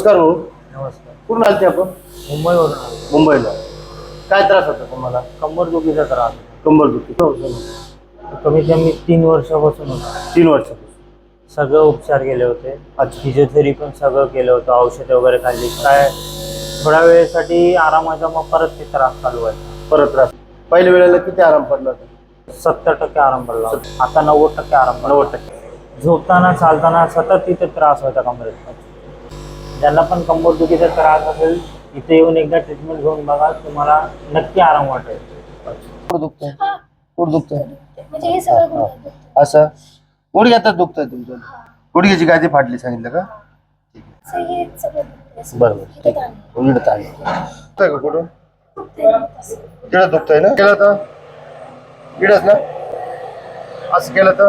नमस्कार भाऊ. नमस्कार. कुठून आलते आपण? मुंबईवरून आलो. मुंबईला. काय त्रास होता तुम्हाला? कंबर दुखीचा त्रास कंबर दुखी कमीत कमी तीन वर्षापासून होता. तीन वर्षापासून. सगळं उपचार केले होते. अच्छा. फिजिओथेरपी पण सगळं केलं होतं. औषधं वगैरे खाल्ली. काय? थोड्या वेळेसाठी आरामाचा मग परत ते त्रास चालू आहे परत त्रास. पहिल्या वेळेला किती आराम पडला होता? सत्तर टक्के आराम पडला होता. आता नव्वद टक्के आराम पडला. नव्वद टक्के. झोपताना चालताना सतत तिथे त्रास व्हायचा कमरेत. ज्यांना पण कंबर दुखीचा त्रास असेल इथे येऊन एकदा ट्रीटमेंट घेऊन बघा तुम्हाला नक्की आराम वाटेल. कुठं दुखतंय. कुठं दुखतंय. म्हणजे हे सगळं गुन्हा दुखतं. असं? गुडघ्यातच दुखतंय तुमचं. गुडघ्याची गादी फाटली सांगितलं का? असं हे सगळं दुखतं. असं बरोबर. इथं ठीक दाणे. आहे उलट आहे दुखतंय का कुठं दुखतंय ना. केलं दुखतंय ना? केलं तर? इडच ना? असं केलं तर?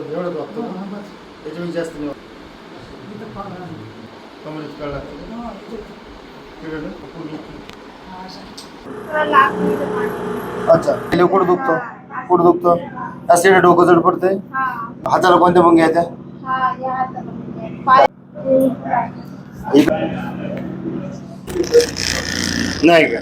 एवढं बघतो त्याच्यापेक्षा जास्त नाही कमरेत कळला अच्छा पहिले कुठं दुखतं? कुठं दुखतं? असं डोकं जड पडतंय? हाताला कोणत्या घ्यायच्या इकडं. नाही का?